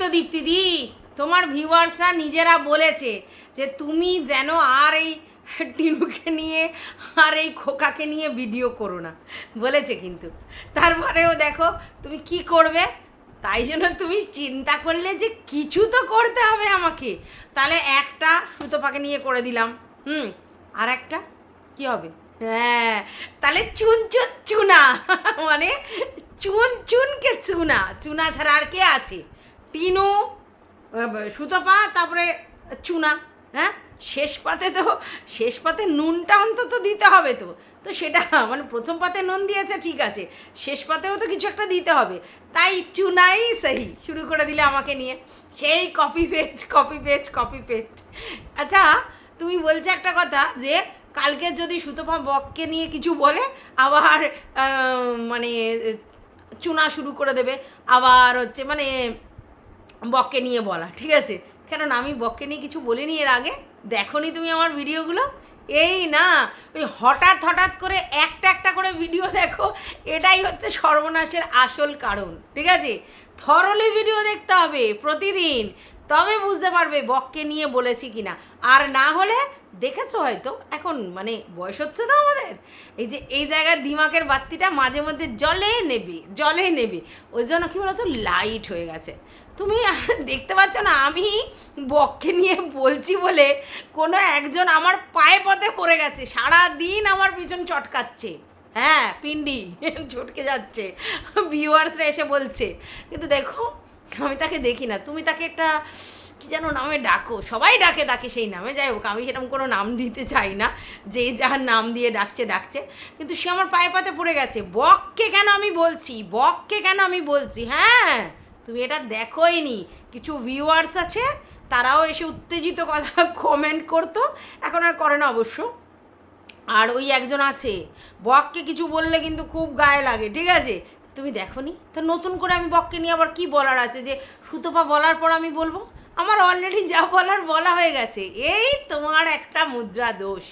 তো দীপ্তিদি তোমার ভিউয়ার্সরা নিজেরা বলেছে যে তুমি যেন আর এই টিনুকে নিয়ে, আর এই খোকাকে নিয়ে ভিডিও করো না। বলেছে কিন্তু। তারপরেও দেখো, তুমি কি করবে? তাই জন্য তুমি চিন্তা করলে যে কিছু তো করতে হবে আমাকে। তাহলে একটা সুতোপাকে নিয়ে করে দিলাম। হুম, আর একটা? কি হবে? হ্যাঁ তাহলে চুন চুন। চুনা মানে চুন চুনকে চুনা। চুনা ছাড়া আর কে আছে? টিনু সুতপা, তারপরে চুনা হ্যাঁ? শেষ পাতে তো, শেষ পাতে নুনটা অন্তত দিতে হবে তো। তো সেটা মানে প্রথম পাতে নুন দিয়েছে, ঠিক আছে। শেষ পাতেও তো কিছু একটা দিতে হবে। তাই চুনাই সেই, শুরু করে দিলে আমাকে নিয়ে। সেই copy paste copy paste copy paste আচ্ছা তুমি বলছো একটা কথা যে, কালকে যদি সুতপা বককে নিয়ে কিছু বলে, আবার মানে চুনা শুরু করে দেবে। আবার হচ্ছে মানে বককে নিয়ে বলা, ঠিক আছে? কেননা আমি বককে নিয়ে কিছু বলিনি এর আগে। দেখনি তুমি আমার ভিডিওগুলো? এই না, ওই হঠাৎ হঠাৎ করে একটা একটা করে ভিডিও দেখো, এটাই হচ্ছে সর্বনাশের আসল কারণ, ঠিক আছে? থরলি ভিডিও দেখতে হবে প্রতিদিন। তবে বুঝতে পারবে বককে নিয়ে বলেছি কিনা। আর না হলে দেখেছ হয়তো, এখন মানে বয়স হচ্ছে তো আমাদের। এই যে এই জায়গার দিমাগের বাত্তিটা মাঝে মধ্যে জলে নেবে জলে নেবে। ওই জন্য কী বলতো লাইট হয়ে গেছে। তুমি দেখতে পাচ্ছ না, আমি বককে নিয়ে বলছি বলে কোনো একজন আমার পায়ে পথে পড়ে গেছে। সারা দিন আমার পিছন চটকাচ্ছে। হ্যাঁ পিন্ডি ছটকে যাচ্ছে। ভিউয়ার্সরা এসে বলছে। কিন্তু দেখো আমি তাকে দেখি না। তুমি তাকে একটা, কি যেন নামে ডাকো। সবাই ডাকে তাকে সেই নামে। যাই হোক, আমি সেরকম কোনো নাম দিতে চাই না। যে যার নাম দিয়ে ডাকছে ডাকছে। কিন্তু সে আমার পায়ে পাতে পড়ে গেছে। বককে কেন আমি বলছি? বককে কেন আমি বলছি? হ্যাঁ তুমি এটা দেখোই নি। কিছু ভিউয়ার্স আছে, তারাও এসে উত্তেজিত কথা কমেন্ট করতো। এখন আর করে না অবশ্য। আর ওই একজন আছে। বককে কিছু বললে কিন্তু খুব গায়ে লাগে। ঠিক আছে? তুমি দেখো নি তো নতুন করে আমি বককে নিয়ে আবার কি বলার আছে যে, সুতোপা বলার পর আমি বলব? আমার অলরেডি যা বলার বলা হয়ে গেছে। এই তোমার একটা মুদ্রা দোষ।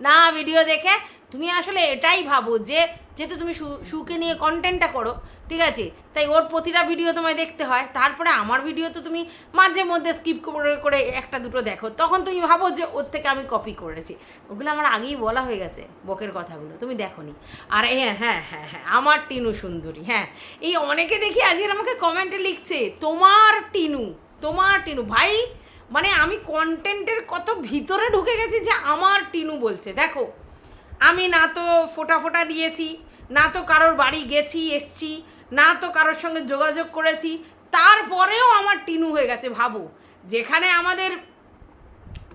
না ভিডিও দেখে তুমি আসলে এটাই ভাবো যে, যেহেতু তুমি সুকে নিয়ে কন্টেন্টটা করো, ঠিক আছে? তাই ওর প্রতিটা ভিডিও তোমায় দেখতে হয়, তারপরে আমার ভিডিও তো তুমি মাঝে মধ্যে স্কিপ করে করে একটা দুটো দেখো। তখন তুমি ভাবো যে, ওর থেকে আমি কপি করেছি। ওগুলো আমার আগেই বলা হয়ে গেছে, বকের কথাগুলো, তুমি দেখো নি আর হ্যাঁ হ্যাঁ হ্যাঁ হ্যাঁ আমার টিনু সুন্দরী হ্যাঁ। এই অনেকে দেখি আজকের আমাকে কমেন্টে লিখছে, তোমার টিনু তোমার টিনু, ভাই মানে আমি কন্টেন্টের কত ভিতরে ঢুকে গেছি যে, আমার টিনু বলছে। দেখো আমি না তো ফোটা ফোটা দিয়েছি, না তো কারোর বাড়ি গেছি, এসছি, না তো কারোর সঙ্গে যোগাযোগ করেছি, তারপরেও আমার টিনু হয়ে গেছে, ভাবো। যেখানে আমাদের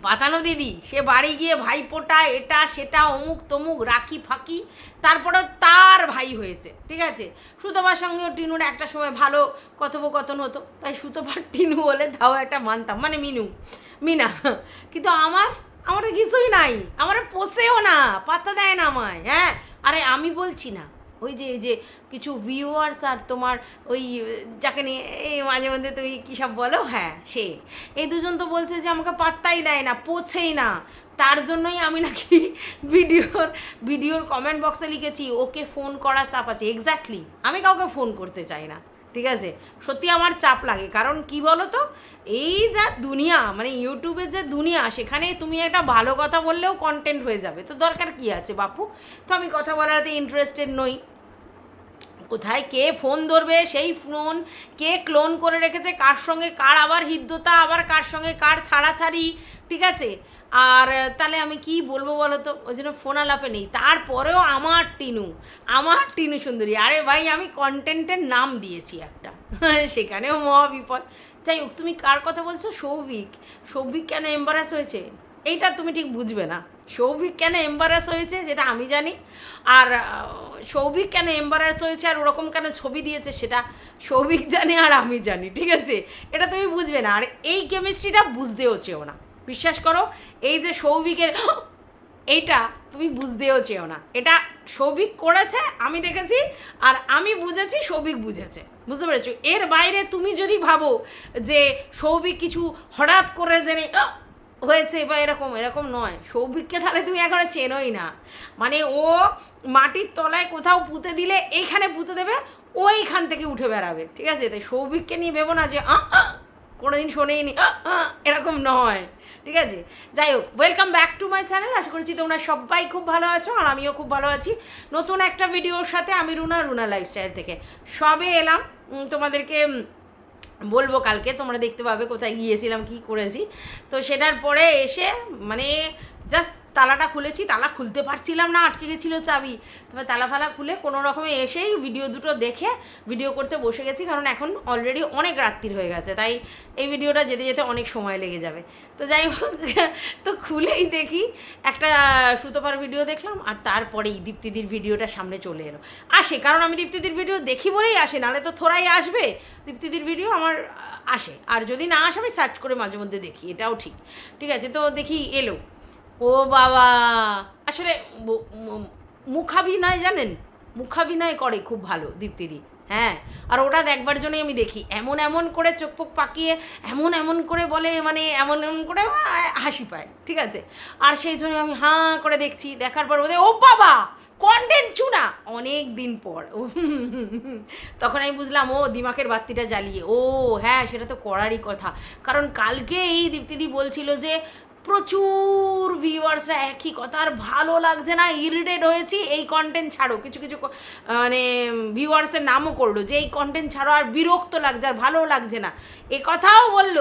পাতানো দিদি, সে বাড়ি গিয়ে ভাইপোটা, এটা, সেটা, অমুক তমুক, রাখি ফাঁকি তারপরে তার ভাই হয়েছে, ঠিক আছে? সুতপার সঙ্গেও টিনুর একটা সময় ভালো কথোপকথন হতো, তাই সুতপার টিনু বলে তাও একটা মানতাম মানে মিনু, মিনা। কিন্তু আমার আমার কিছুই নাই আমার পোষেও না, পাত্তা দেয় না আমায় হ্যাঁ? আরে আমি বলছি না, ওই যে যে কিছু ভিউয়ার্স আর তোমার ওই, যাকে নিয়ে এই মাঝে মধ্যে তুমি কী সব বলো? হ্যাঁ সে। এই দুজন তো বলছে যে আমাকে পাত্তাই দেয় না পোছেই না। তার জন্যই আমি নাকি ভিডিওর ভিডিওর কমেন্ট বক্সে লিখেছি, ওকে ফোন করা চাপ আছে। এক্স্যাক্টলি আমি কাউকে ফোন করতে চাই না। ঠিক আছে? সত্যি আমার চাপ লাগে। কারণ কি বলো তো এই যা দুনিয়া মানে ইউটিউবের যে দুনিয়া, সেখানে তুমি একটা ভালো কথা বললেও কন্টেন্ট হয়ে যাবে। তো দরকার কি আছে বাপু? তো আমি কথা বলাতে ইন্টারেস্টেড নই। কোথায় কে ফোন ধরবে, সেই ফোন কে ক্লোন করে রেখেছে, কার সঙ্গে কার আবার হৃদ্যতা, আবার কার সঙ্গে কার ছাড়াছাড়ি? ঠিক আছে? আর তাহলে আমি কি বলব বলো তো ওই জন্য ফোন আলাপে নেই। তারপরেও আমার টিনু আমার টিনু সুন্দরী। আরে ভাই, আমি কন্টেন্টের নাম দিয়েছি একটা। সেখানেও মহা বিপদ যাই হোক, তুমি কার কথা বলছো? সৌভিক। সৌভিক কেন এম্বারাস হয়েছে? এইটা তুমি ঠিক বুঝবে না। সৌভিক কেন এম্বারাস হয়েছে, সেটা আমি জানি। আর সৌভিক কেন এম্বারাস হয়েছে আর ওরকম কেন ছবি দিয়েছে, সেটা সৌভিক জানে আর আমি জানি। ঠিক আছে? এটা তুমি বুঝবে না। আর এই কেমিস্ট্রিটা বুঝতেও চেও না। বিশ্বাস করো এই যে সৌভিকের এইটা তুমি বুঝতেও চেও না। এটা সৌভিক করেছে আমি দেখেছি আর আমি বুঝেছি সৌভিক বুঝেছে। বুঝতে পেরেছ? এর বাইরে তুমি যদি ভাবো যে সৌভিক কিছু হঠাৎ করে জেনে হয়েছে বা এরকম এরকম নয়। সৌভিককে তাহলে তুমি এখনও চেনোই না। মানে ও মাটির তলায় কোথাও পুঁতে দিলে এইখানে পুঁতে দেবে ও ওইখান থেকে উঠে বেড়াবে। ঠিক আছে? তাই সৌভিককে নিয়ে ভেবো না যে "আহ, আহ!" কোনোদিন শোনেইনি। এরকম নয়। ঠিক আছে? যাই হোক welcome back to my channel আশা করছি তোমরা সবাই খুব ভালো আছো আর আমিও খুব ভালো আছি। নতুন একটা ভিডিওর সাথে আমি রুনা রুনা লাইফস্টাইল থেকে। সবে এলাম। তোমাদেরকে বলব কালকে, তোমরা দেখতে পাবে কোথায় গিয়েছিলাম, কি করেছি। তো সেটার পরে এসে মানে জাস্ট তালাটা খুলেছি, তালা খুলতে পারছিলাম না, আটকে গেছিল চাবি। তবে তালা ফালা খুলে কোনো রকমে এসেই ভিডিও দুটো দেখে ভিডিও করতে বসে গেছি, কারণ এখন অলরেডি অনেক রাত্রির হয়ে গেছে, তাই এই ভিডিওটা যেতে যেতে অনেক সময় লেগে যাবে। তো যাই হোক, তো খুলেই দেখি, একটা সুতোপার ভিডিও দেখলাম, আর তারপরেই দীপ্তিদির ভিডিওটা সামনে চলে এলো। আসে, কারণ আমি দীপ্তিদির ভিডিও দেখি বলেই আসে, নাহলে তো থোড়াই আসবে। দীপ্তিদির ভিডিও আমার আসে, আর যদি না আসে আমি সার্চ করে মাঝে মধ্যে দেখি, এটাও ঠিক। ঠিক আছে, তো দেখি এলো। ও বাবা। আসলে মুখাভিনয় জানেন? মুখাভিনয় করে খুব ভালো দীপ্তিদি হ্যাঁ? আর ওটা দেখবার জন্যই আমি দেখি। এমন এমন করে চোখ পোক পাকিয়ে, এমন এমন করে বলে মানে এমন এমন করে হাসি পায়, ঠিক আছে? আর সেই জন্য আমি হাঁ করে দেখছি, দেখার পর ওদের ও বাবা কন্টেন্ট চুনা। অনেক দিন পর। তখন আমি বুঝলাম, ও দিমাকের বাতিটা জ্বালিয়ে, ও হ্যাঁ সেটা তো করারই কথা। কারণ কালকে এই দীপ্তিদি বলছিল যে প্রচুর ভিউয়ার্সরা একই কথা, আর ভালো লাগছে না ইরিটেড হয়েছি, এই কন্টেন্ট ছাড়ো। কিছু কিছু মানে ভিউয়ার্সের নামও করল যে, এই কন্টেন্ট ছাড়ো, আর বিরক্ত লাগছে, আর ভালো লাগছে না। এ কথাও বলল।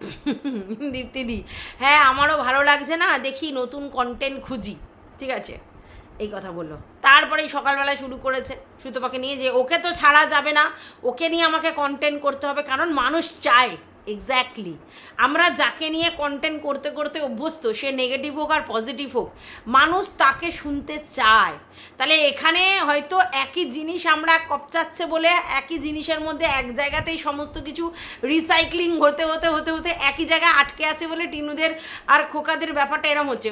দীপ্তিদি হ্যাঁ আমারও ভালো লাগছে না, দেখি নতুন কন্টেন্ট খুঁজি, ঠিক আছে? এই কথা বলল। তারপরেই সকালবেলায় শুরু করেছে সুতোপাকে নিয়ে যে, ওকে তো ছাড়া যাবে না, ওকে নিয়ে আমাকে কন্টেন্ট করতে হবে, কারণ মানুষ চায়। এক্স্যাক্টলি আমরা যাকে নিয়ে কন্টেন্ট করতে করতে অভ্যস্ত, সে নেগেটিভ হোক আর পজিটিভ হোক, মানুষ তাকে শুনতে চায়। তাহলে এখানে হয়তো একই জিনিস আমরা কপচাচ্ছে বলে একই জিনিসের মধ্যে এক জায়গাতেই সমস্ত কিছু রিসাইক্লিং হতে হতে হতে হতে একই জায়গায় আটকে আছে বলে টিনুদের আর খোকাদের ব্যাপারটা এরম হচ্ছে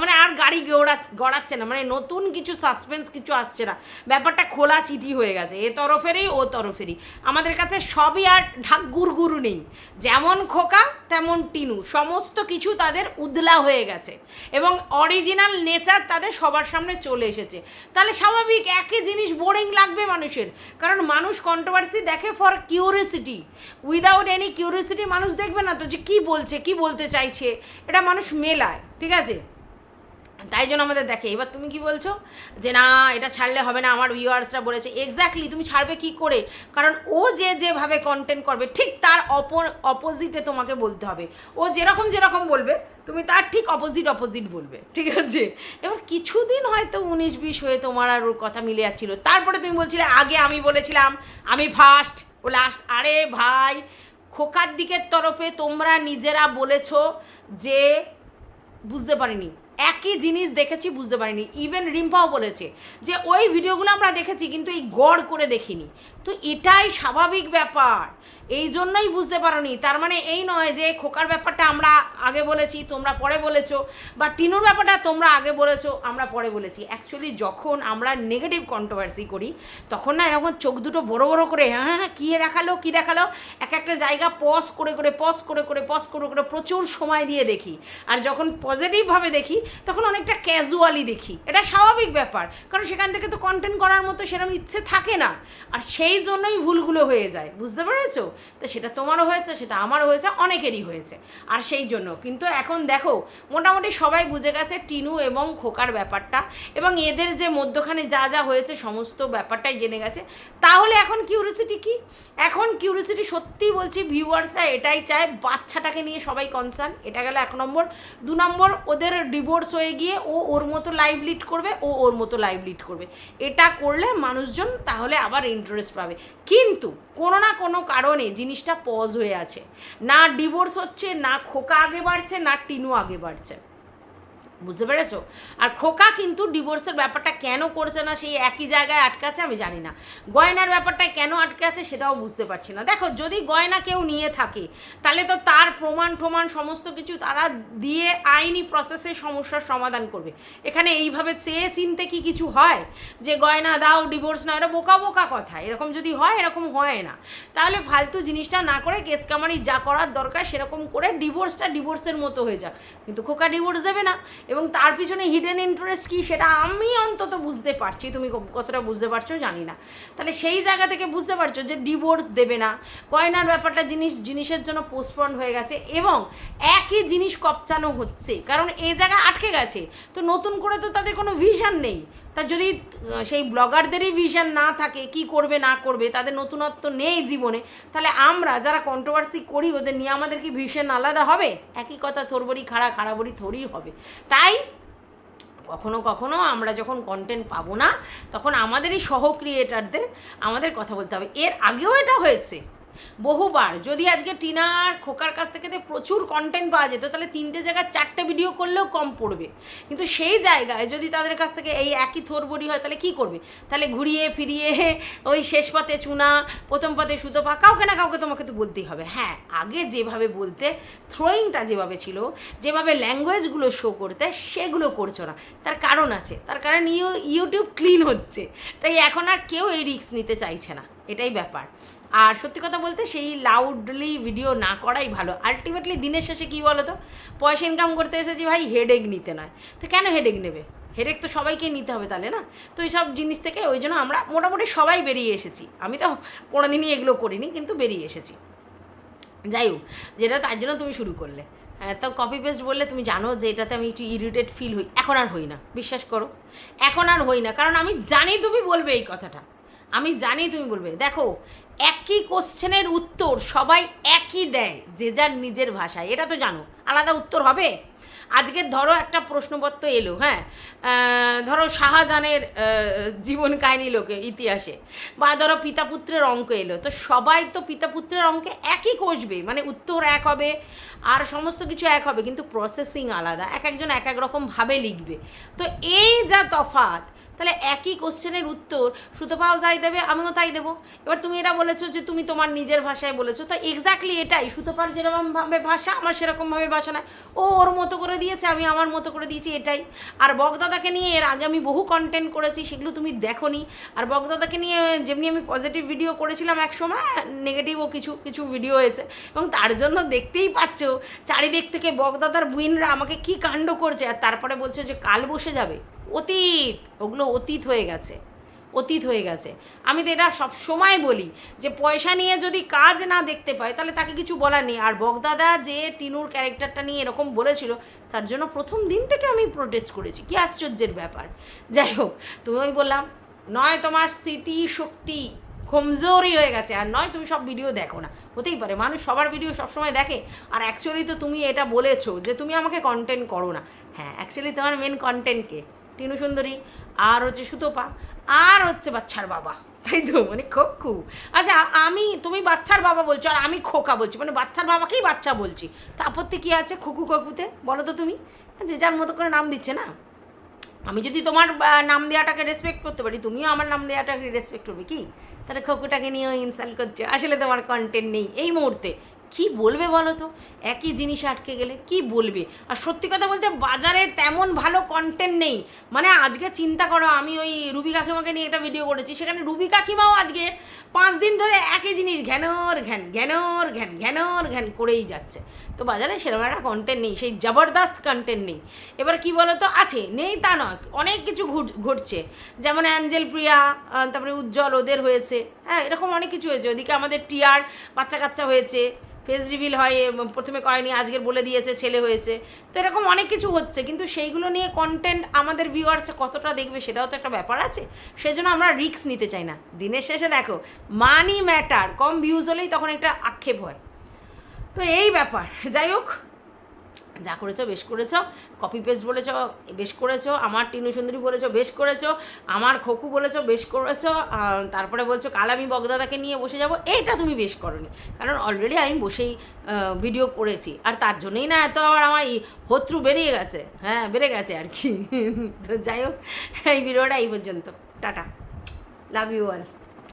মানে আর গাড়ি গড়া গড়াচ্ছে না মানে নতুন কিছু সাসপেন্স কিছু আসছে না। ব্যাপারটা খোলা চিঠি হয়ে গেছে, এ তরফেরই, ও তরফেরই। আমাদের কাছে সবই আর ঢাক গুরগুরু নেই, যেমন খোকা, তেমন টিনু। সমস্ত কিছু তাদের উদলা হয়ে গেছে এবং অরিজিনাল নেচার তাদের সবার সামনে চলে এসেছে। তাহলে স্বাভাবিক একই জিনিস বোরিং লাগবে মানুষের, কারণ মানুষ কন্ট্রোভার্সি দেখে for curiosity without any curiosity মানুষ দেখবে না তো যে কী বলছে, কি বলতে চাইছে, এটা মানুষ মেলায়। ঠিক আছে? তাই জন্য আমাদের দেখে। এবার তুমি কি বলছো? যে না, এটা ছাড়লে হবে না, আমার ভিউয়ার্সরা বলেছে। এক্স্যাক্টলি তুমি ছাড়বে কি করে? কারণ ও যে যেভাবে কন্টেন্ট করবে, ঠিক তার অপর অপোজিটে তোমাকে বলতে হবে। ও যেরকম যেরকম বলবে, তুমি তার ঠিক অপোজিট অপোজিট বলবে। ঠিক আছে? এবার কিছুদিন হয়তো উনিশ বিশ হয়ে তোমার আর ওর কথা মিলে যাচ্ছিল। তারপরে তুমি বলছিলে, আগে আমি বলেছিলাম, আমি ফার্স্ট ও লাস্ট আরে ভাই, খোকার দিকের তরফে তোমরা নিজেরা বলেছ যে বুঝতে পারিনি। একই জিনিস দেখেছি, বুঝতে পারিনি। ইভেন রিম্পাও বলেছে যে ওই ভিডিওগুলো আমরা দেখেছি, কিন্তু এই গড় করে দেখিনি। তো এটাই স্বাভাবিক ব্যাপার। এই জন্যই বুঝতে পারোনি। তার মানে এই নয় যে খোকার ব্যাপারটা আমরা আগে বলেছি, তোমরা পরে বলেছ, বা টিনুর ব্যাপারটা তোমরা আগে বলেছ, আমরা পরে বলেছি। অ্যাকচুয়ালি যখন আমরা নেগেটিভ কন্ট্রোভার্সি করি, তখন না এরকম চোখ দুটো বড় বড় করে হ্যাঁ হ্যাঁ কী দেখাল কী দেখাল, এক একটা জায়গা পজ করে করে পজ করে করে পজ করে করে প্রচুর সময় দিয়ে দেখি। আর যখন পজিটিভভাবে দেখি তখন অনেকটা ক্যাজুয়ালি দেখি। এটা স্বাভাবিক ব্যাপার, কারণ সেখান থেকে তো কন্টেন্ট করার মতো সেরকম ইচ্ছে থাকে না। আর সেই জন্যই ভুলগুলো হয়ে যায়, বুঝতে পেরেছ? তো সেটা তোমারও হয়েছে, সেটা আমারও হয়েছে, অনেকেরই হয়েছে, আর সেই জন্য। কিন্তু এখন দেখো, মোটামুটি সবাই বুঝে গেছে টিনু এবং খোকার ব্যাপারটা, এবং এদের যে মধ্যখানে যা যা হয়েছে, সমস্ত ব্যাপারটাই জেনে গেছে। তাহলে এখন কিউরিসিটি কি? এখন কিউরিসিটি সত্যি বলছি ভিউয়ার্সরা এটাই চায়, বাচ্চাটাকে নিয়ে সবাই কনসার্ন এটা গেল এক নম্বর। দু নম্বর, ওদের ডিভোর্স হয়ে গিয়ে ও ওর মতো লাইভ লিড করবে, ও ওর মতো লাইভ লিড করবে। এটা করলে মানুষজন তাহলে আবার ইন্টারেস্ট পাবে। কিন্তু কোনো না কোনো কারণে জিনিসটা পজ হয়ে আছে। না ডিভোর্স হচ্ছে, না খোকা আগে বাড়ছে, না টিনু আগে বাড়ছে। বুঝতে পেরেছ? আর খোকা কিন্তু ডিভোর্সের ব্যাপারটা কেন করছে না, সেই একই জায়গায় আটকে আছে আমি জানি না। গয়নার ব্যাপারটা কেন আটকে আছে সেটাও বুঝতে পারছি না। দেখো, যদি গয়না কেউ নিয়ে থাকে, তাহলে তো তার প্রমাণ প্রমাণ সমস্ত কিছু তারা দিয়ে আইনি প্রসেসে সমস্যার সমাধান করবে। এখানে এইভাবে চেয়ে চিনতে কি কিছু হয়? যে গয়না দাও ডিভোর্স না, এটা বোকা বোকা কথা। এরকম যদি হয়, এরকম হয় না। তাহলে ফালতু জিনিসটা না করে কেস কামারি যা করার দরকার, সেরকম করে ডিভোর্সটা ডিভোর্সের মতো হয়ে যাক। কিন্তু খোকা ডিভোর্স দেবে না। এবং তার পিছনে হিডেন ইন্টারেস্ট কী সেটা আমি অন্তত বুঝতে পারছি। তুমি কতটা বুঝতে পারছ জানি না। তাহলে সেই জায়গা থেকে বুঝতে পারছ যে ডিভোর্স দেবে না। কয়নার ব্যাপারটা জিনিস জিনিসের জন্য পোস্টপন্ড হয়ে গেছে এবং একই জিনিস কপচানো হচ্ছে। কারণ এই জায়গা আটকে গেছে। তো নতুন করে তো তাদের কোনো ভিশন নেই। তা যদি সেই ব্লগারদেরই ভিশন না থাকে, কি করবে, না করবে, তাদের নতুনত্ব নেই জীবনে, তাহলে আমরা যারা কন্ট্রোভার্সি করি, ওদের নিয়ে আমাদের কি ভিশন আলাদা হবে? একই কথা থরবরি খাড়া খাড়াবড়ি থরই হবে। তাই, কখনো কখনো আমরা যখন কন্টেন্ট পাবো না, তখন আমাদেরই সহ ক্রিয়েটারদের আমাদের কথা বলতে হবে। এর আগেও এটা হয়েছে। বহুবার। যদি আজকে টিনার খোকার কাছ থেকে প্রচুর কন্টেন্ট পাওয়া যেত, তাহলে তিনটে জায়গায় চারটে ভিডিও করলেও কম পড়বে। কিন্তু সেই জায়গায় যদি তাদের কাছ থেকে এই একই থোরবড়ি হয়, তাহলে কি করবে? তাহলে ঘুরিয়ে ফিরিয়ে ওই শেষ পাতে চুনা, প্রথম পাতে সুতো পা, কাউকে না কাউকে তোমাকে তো বলতেই হবে। হ্যাঁ আগে যেভাবে বলতে থ্রোয়িংটা যেভাবে ছিল, যেভাবে ল্যাঙ্গুয়েজগুলো শো করতে, সেগুলো করছ না। তার কারণ আছে। তার কারণ ইউ ইউটিউব ক্লিন হচ্ছে। তাই এখন আর কেউ এই রিস্ক নিতে চাইছে না। এটাই ব্যাপার। আর সত্যি কথা বলতে সেই লাউডলি ভিডিও না করাই ভালো। আলটিমেটলি দিনের শেষে কী বলো তো পয়সা ইনকাম করতে এসেছি ভাই হেডেক নিতে নয়। তো কেন হেডেক নেবে? হেডেক তো সবাইকে নিতে হবে তাহলে না? তো এই সব জিনিস থেকে ওই জন্য আমরা মোটামুটি সবাই বেরিয়ে এসেছি। আমি তো কোনো দিনই এগুলো করিনি কিন্তু বেরিয়ে এসেছি। যাই হোক যেটা তার জন্য তুমি শুরু করলে। হ্যাঁ, তো কপি পেস্ট বললে তুমি জানো যে এটাতে আমি একটু ইরিটেট ফিল হই। এখন আর হই না বিশ্বাস করো। এখন আর হই না কারণ আমি জানি তুমি বলবে এই কথাটা। আমি জানি তুমি বলবে। দেখো, একই কোশ্চেনের উত্তর সবাই একই দেয়, যে যার নিজের ভাষায়। এটা তো জানো, আলাদা উত্তর হবে? আজকে ধরো একটা প্রশ্নপত্র এলো হ্যাঁ? ধরো শাহজাহানের জীবন কাহিনী লোকে, ইতিহাসে। বা ধরো পিতা পুত্রের অঙ্ক এলো। তো সবাই তো পিতা পুত্রের অঙ্কে একই কষবে মানে উত্তর এক হবে, আর সমস্ত কিছু এক হবে, কিন্তু প্রসেসিং আলাদা। এক একজন এক এক রকমভাবে লিখবে। তো এই যা তফাৎ তাহলে একই কোশ্চেনের উত্তর সুতপাও যাই দেবে, আমিও তাই দেবো। এবার তুমি এটা বলেছ যে তুমি তোমার নিজের ভাষায় বলেছ, তো এক্স্যাক্টলি এটাই। সুতপার যেরকমভাবে ভাষা, আমার সেরকমভাবে ভাষা নয়। ও ওর মতো করে দিয়েছে, আমি আমার মতো করে দিয়েছি, এটাই। আর বকদাদাকে নিয়ে এর আগে আমি বহু কন্টেন্ট করেছি, সেগুলো তুমি দেখোনি। আর বকদাদাকে নিয়ে যেমনি আমি পজিটিভ ভিডিও করেছিলাম এক সময় নেগেটিভও কিছু কিছু ভিডিও হয়েছে। এবং তার জন্য দেখতেই পাচ্ছ, চারিদিক থেকে বকদাদার বুইনরা আমাকে কি কাণ্ড করছে, আর তারপরে বলছে যে কাল বসে যাবে। অতীত, ওগুলো অতীত হয়ে গেছে, অতীত হয়ে গেছে। আমি তো এটা সব সময় বলি যে পয়সা নিয়ে যদি কাজ না দেখতে পায়, তাহলে তাকে কিছু বলার নেই। আর বগদাদা যে টিনুর ক্যারেক্টারটা নিয়ে এরকম বলেছিল, তার জন্য প্রথম দিন থেকে আমি প্রোটেস্ট করেছি। কি আশ্চর্যের ব্যাপার। যাই হোক, তুমি বললাম, নয় তোমার স্মৃতি শক্তি কমজোরি হয়ে গেছে, আর নয় তুমি সব ভিডিও দেখো না। হতেই পারে, মানুষ সবার ভিডিও সবসময় দেখে। আর অ্যাকচুয়ালি তো তুমি এটা বলেছ যে তুমি আমাকে কন্টেন্ট করো না। হ্যাঁ অ্যাকচুয়ালি তোমার মেন কন্টেন্টকে টিনু সুন্দরী, আর হচ্ছে সুতপা, আর হচ্ছে বাচ্চার বাবা। তাই তো? মানে খোকু আচ্ছা আমি, তুমি বাচ্চার বাবা বলছো, আর আমি খোকা বলছি মানে বাচ্চার বাবাকেই বাচ্চা বলছি। তা আপত্তি কী আছে খুকু খকুতে বলো তো তুমি। যে যার মতো করে নাম দিচ্ছে না। আমি যদি তোমার নাম দেওয়াটাকে রেসপেক্ট করতে পারি, তুমিও আমার নাম দেওয়াটাকে রেসপেক্ট করবে কি? তাহলে খকুটাকে নিয়েও ইনসাল্ট করছ। আসলে তোমার কন্টেন্ট নেই এই মুহূর্তে। কি বলবে বলো তো? একই জিনিস আটকে গেলে কি বলবে? আর সত্যি কথা বলতে বাজারে তেমন ভালো কন্টেন্ট নেই। মানে আজকে চিন্তা করো, আমি ওই রুবি কাকিমাকে নিয়ে একটা ভিডিও করেছি। সেখানে রুবি কাকিমাও আজকে পাঁচ দিন ধরে একই জিনিস ঘ্যানর ঘ্যান ঘ্যানর ঘ্যান ঘ্যানর ঘ্যান করেই যাচ্ছে। তো বাজারে সেরকম একটা কন্টেন্ট নেই, সেই জবরদস্ত কন্টেন্ট নেই। এবার কি বলো তো আছে, নেই তা নয়, অনেক কিছু ঘটছে যেমন অ্যাঞ্জেল প্রিয়া তারপরে উজ্জ্বল ওদের হয়েছে। হ্যাঁ এরকম অনেক কিছু হয়েছে। ওদিকে আমাদের টিয়ার বাচ্চা কাচ্চা হয়েছে। ফেস রিভিল হয় প্রথমে করেনি, আজকের বলে দিয়েছে, ছেলে হয়েছে। তো এরকম অনেক কিছু হচ্ছে, কিন্তু সেইগুলো নিয়ে কন্টেন্ট আমাদের ভিউয়ার্সে কতটা দেখবে সেটাও তো একটা ব্যাপার আছে। সেই জন্য আমরা রিস্ক নিতে চাই না। দিনের শেষে দেখো মানি ম্যাটার কম ভিউজ হলেই তখন একটা আক্ষেপ হয়। তো এই ব্যাপার, যাই হোক। যা করেছ, বেশ করেছ। কপি পেস্ট বলেছ, বেশ করেছ। আমার টিনু সুন্দরী বলেছ, বেশ করেছ। আমার খোকু বলেছ, বেশ করেছ। তারপরে বলছো, কাল আমি বগদাদাকে নিয়ে বসে যাব। এটা তুমি বেশ করনি। কারণ অলরেডি আমি বসেই ভিডিও করেছি। আর তার জন্যই না এত আবার আমার শত্রু বেরিয়ে গেছে। হ্যাঁ বেড়ে গেছে আর কি। তো যাই হোক, এই ভিডিওটা এই পর্যন্ত। টাটা। Love you all